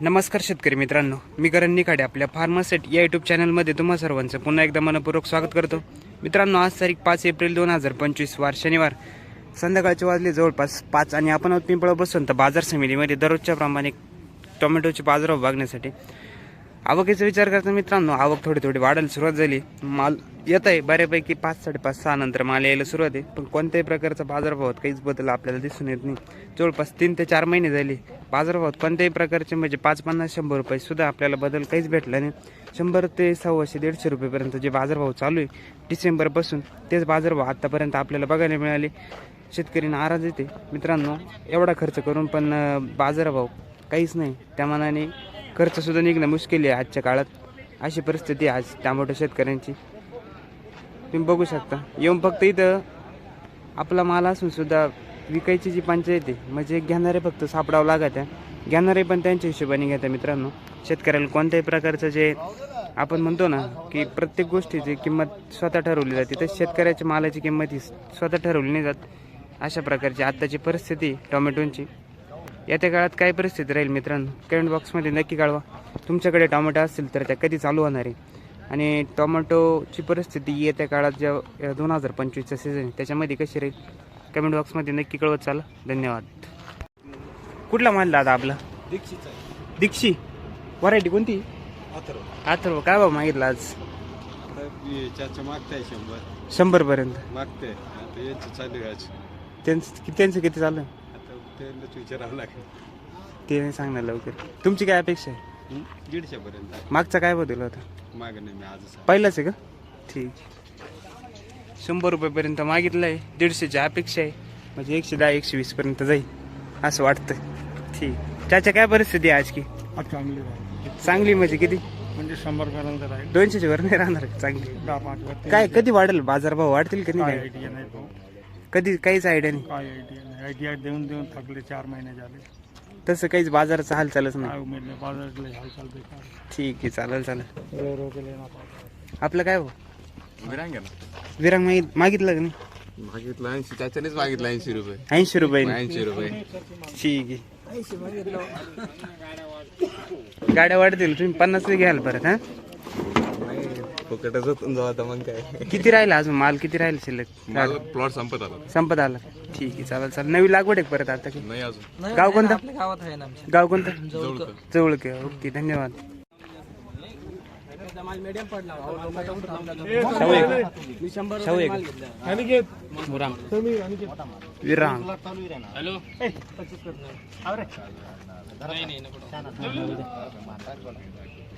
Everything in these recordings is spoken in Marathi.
नमस्कार शेतकरी मित्रांनो मी करण निखाडे आपल्या फार्मासेट या यूट्यूब चॅनलमध्ये तुम्हा सर्वांचं पुन्हा एकदा मनपूर्वक स्वागत करतो. मित्रांनो आज तारीख पाच एप्रिल दोन हजार पंचवीस वार शनिवार. संध्याकाळचे वाजले जवळपास पाच आणि आपण पिंपळ बसून तर बाजार समितीमध्ये. दररोजच्या प्रमाणे टोमॅटोचे बाजारभाव बघण्यासाठी आवकीचा विचार करता मित्रांनो आवक थोडी थोडी वाढायला सुरुवात झाली. माल येत आहे बऱ्यापैकी पाच साडेपाच सहा नंतर माल यायला सुरुवात आहे. पण कोणत्याही प्रकारचा बाजारभावात काहीच बदल आपल्याला दिसून येत नाही. जवळपास तीन ते चार महिने झाले. बाजारभावात कोणत्याही प्रकारचे म्हणजे पाच पन्नास शंभर रुपये सुद्धा आपल्याला बदल काहीच भेटला नाही. शंभर ते सव्वाशे दीडशे रुपयेपर्यंत जे बाजारभाव चालू आहे डिसेंबरपासून तेच बाजारभाव आत्तापर्यंत आपल्याला बघायला मिळाले. शेतकरी नाराज येते. मित्रांनो एवढा खर्च करून पण बाजारभाव काहीच नाही. त्यामानाने खर्चसुद्धा निघणं मुश्किल आहे आजच्या काळात. अशी परिस्थिती आहे आज टमाटो शेतकऱ्यांची. तुम्ही बघू शकता. येऊन फक्त इथं आपला माल असून सुद्धा विकायची जी पंचायती म्हणजे घेणारे फक्त सापडावं लागत आहे घेणारे पण त्यांच्या हिशोबाने घेत्या मित्रांनो. शेतकऱ्याला कोणत्याही प्रकारचं जे आपण म्हणतो ना की प्रत्येक गोष्टीची किंमत स्वतः ठरवली जाते. तर शेतकऱ्याच्या मालाची किंमत ही स्वतः ठरवली नाही जात. अशा प्रकारची आत्ताची परिस्थिती टोमॅटोंची. येत्या काळात काय परिस्थिती राहील मित्रांनो? कमेंट बॉक्समध्ये नक्की कळवा. तुमच्याकडे टोमॅटो असतील तर त्या कधी चालू होणार आहे? आणि टोमॅटोची परिस्थिती येत्या काळात ज्या दोन हजार पंचवीसचा सीझन आहे त्याच्यामध्ये कशी राहील? कमेंट बॉक्समध्ये नक्की कळवत चाला. धन्यवाद. कुठला माल दादा आपला? दीक्षित आहे. दीक्षी. व्हरायटी कोणती? अथर्व. अथर्व. काय भाव मागितला आज? मागताय शंभर. शंभरपर्यंत. मागते आता यांचं चालू आहे आज. त्यांचं त्यांचं किती चालू आहे? त्यांनाच विचारावं लागेल. ते सांगणार लवकर. तुमची काय अपेक्षा आहे? हं? दीडशे पर्यंत आहे. मागचा काय बदल होता? मागं नाही मी आजच. पहिलाच आहे का? ठीक. शंभर रुपयेपर्यंत मागितलं आहे दीडशेची अपेक्षा आहे. म्हणजे एकशे दहा एकशे वीसपर्यंत जाईल असं वाटतं ठीक. त्याच्या काय परिस्थिती आहे आज की? चांगली चांगली म्हणजे किती? म्हणजे शंभर पर्यंत राहील. दोनशेच्या वर नाही राहणार चांगली? दहा पाच वर. काय कधी वाढेल? बाजारभाव वाढतील कधी नाही? कधी काहीच आयडिया नाही. काय आयडिया नाही आयडिया देऊन देऊन थकले चार महिने झाले. तसं काहीच बाजाराचा हाल चालच नाही. काय उमेद नाही बाजारातले हालचाल बेकार ठीक आहे चालेल चालेल. रो रो केले ना पाहिजे आपलं काय हो? ना? विरांग मागित मागितलं का नाही? मागितलं ऐंशी त्याच्यानेच मागितलं ऐंशी रुपये. ऐंशी रुपये ऐंशी रुपये. ठीक आहे. गाड्या वाढतील तुम्ही पन्नास घ्याल परत हा? फुकटच होतून जाऊ आता मग काय. किती राहिला अजून? माल किती राहील शिल्लक? प्लॉट संपत आला संपत आला. ठीक आहे चालेल चालेल. नवी लागवड आहे परत आता? की नाही अजून. गाव कोणतं? गाव कोणतं?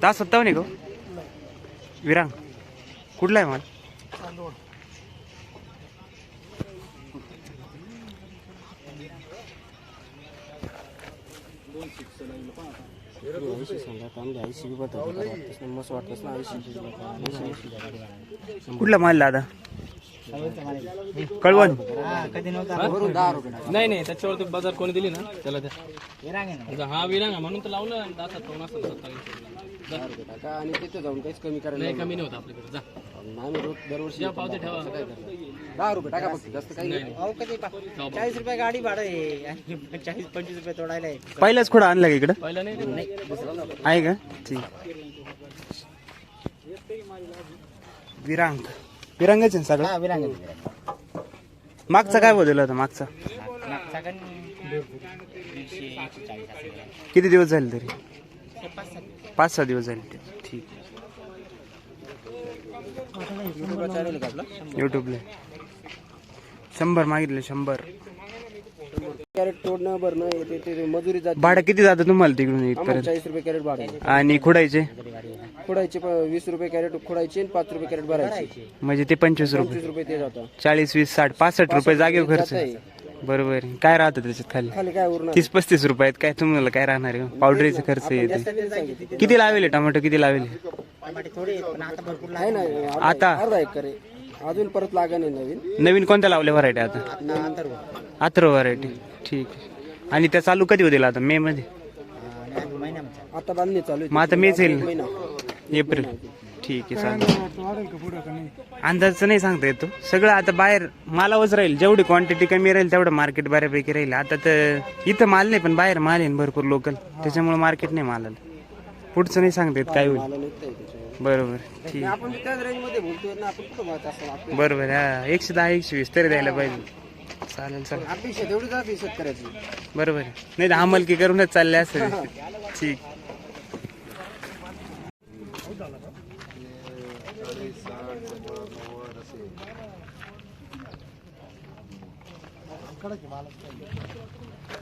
दहा सत्तावन्न आहे हो? विरांग कुठला आहे माल? कुठला माल दादा? कळवण. नाही नाही त्याच्यावरती बाजार कोणी दिली ना त्याला द्या. हा विरांग म्हणून तर लावलं दहा सत्तावन्न असेल सत्तावीस. आणि तिथे जाऊन काहीच कमी करायला नाही कमी नाही होत आपल्याकडे. जा. आम्ही रोज दरवर्षी पावते ठेवा. दहा रुपये टाका फक्त जास्त काही नाही. चाळीस रुपये गाडी भाडं आहे. चाळीस पंचवीस रुपये तोडायला आहे. पहिलाच खोडा आणला का इकडं? पहिला नाही आहे का? ठीक. विरांग. विरांगाच आहे ना सगळं? हा मागचा काय बदल होता मागचा? मागचा पण दीडशे एकशे चाळीस असेल किती दिवस झाले तरी? पाच सात. पाच सहा दिवस झाले. ठीक. चालेल का आपला? युट्यूबला शंभर मागितले शंभर. कॅरेट तोडणं भरणं येते ते मजुरी जाते. भाडं किती जातं तुम्हाला तिकडून आम्हाला इथपर्यंत? चाळीस रुपये कॅरेट भाडं. आणि खुडायचे? खोडायचे प- वीस रुपये कॅरेट खोडायचे आणि पाच रुपये कॅरेट भरायचे. म्हणजे ते पंचवीस रुपये. पंचवीस रुपये ते जातात चाळीस वीस साठ पासष्ट रुपये जागेवर खर्च. बरोबर आहे. काय राहतं त्याच्यात खाली? खाली काय उरणार? तीस पस्तीस रुपयात काय तुम्हाला काय राहणार आहे? पावडरीचा खर्च येते. किती लावेले टोमॅटो? किती लावेले? टमाटे थोडे आहेत, पण आता भरपूर आहे ना अर्धा- आता? अर्धा एकर आहे. अजून परत लागण आहे नवीन. नवीन कोणत्या लावल्या व्हरायटी आता? अथर्व व्हरायटी ठीक आहे. आणि त्या चालू कधी होतील आता? मे मध्ये. आता बांधणी चालू आहे. मग आता मेच येईल एप्रिल. ठीक आहे चालेल. अंदाजचं नाही? सांगता येतो सगळं आता बाहेर मालावच राहील. जेवढी क्वांटिटी कमी राहील तेवढं मार्केट बऱ्यापैकी राहील. आता तर इथं माल नाही पण बाहेर माल आहे ना भरपूर लोकल त्याच्यामुळे मार्केट नाही मालाला. पुढचं नाही सांगता येत काय होईल. मला त्याच्यावर. बरोबर. ठीक. आपण त्याच रेंजमध्ये बोलतोय ना आपण कुठं बोलत असतो? आपली बरोबर हा. एकशे दहा एकशे वीस तरी द्यायला पाहिजे. चालेल चालेल. अपेक्षा तेवढीच आहे शेतकऱ्याची बरोबर आहे. नाही तर अंमलकी करूनच चालले असं ठीक.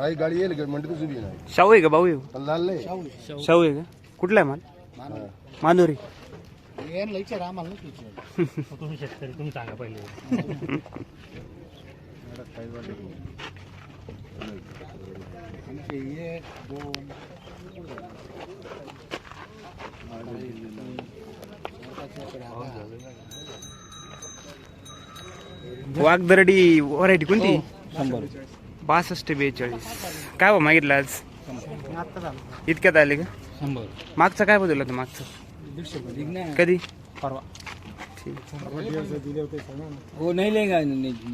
आई गाडी येईल म्हणते तुझी बी नाही शाहू आहे का? भाऊ आहे? पण लाल नाही. शाहू आहे. का? कुठला आहे माल? माधुरी वाघदरडी व्हरायटी कोणती? बासष्ट बेचाळीस. काय हो मागितलं आज? इतक्यात आले का? शंभर. मागचा काय बदलला होता मागचा? कधी? परवा. ठीक हो नाही लेगा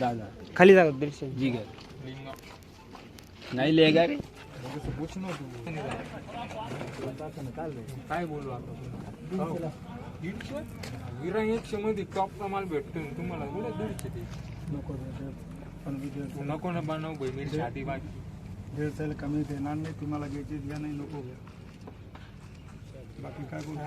दादा. खाली जागा दीडशे जी गर नाही लेगा रे. काय बोलू आता? विरा एकशे मध्ये टॉप माल भेटतो तुम्हाला? कुठे दीडशे ते. नको पण नको ना बनव बहिणी साठी बाकी. दीडशेला कमी देणार नाही तुम्हाला घ्यायची द्या नाही नको घ्या. बाकी काय बोलू?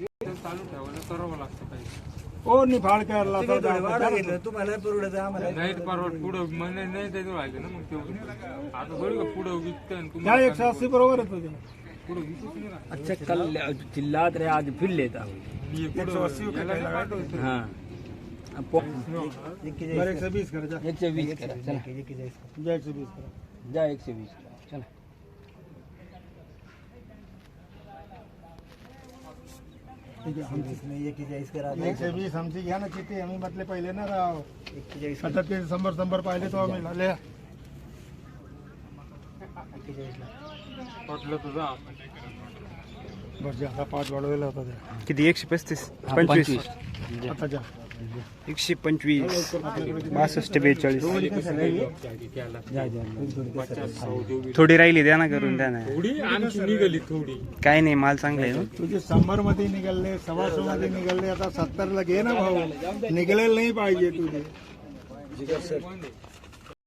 ते चालू ठेवायला करावं लागतं पाहिजे ओ निफाड करायला नाही. परवड पुढं म्हणजे नाही त्याचं व्हायचं ना मग तेवढं. आता थोडी का पुढं विकतं तुम्हाला एकशे अस्सी बरोबर पुढं विकूच नाही ना. अच्छा कल चिल्लात रहे आज फिर लेता एकशे अस्सी हाँ. एक सौ बीस कर जा. एक सौ बीस करा चला. जा एक सौ बीस कर. जा एक सौ बीस करा चला. एक सौ बीस आमची घ्या ना किती आम्ही म्हटले पहिले ना राव. आता ते शंभर शंभर पाहिले तो आम्ही. झाले वाटलं तुझा बस आता पाच वाढवलेला होता ते. किती? एकशे पस्तीस? पंचवीस. आता जा. एकशे पंचवीस. बासष्ट बेचाळीस. थोडी राहिली द्या ना करून द्या ना. थोडी आमची निघाली थोडी. काय नाही माल चांगला आहे हो. तुझे शंभरमध्ये निघाले सव्वाशे मध्ये निघाले आता सत्तर ला घे ना भाऊ. निघालेलं नाही पाहिजे तुझे.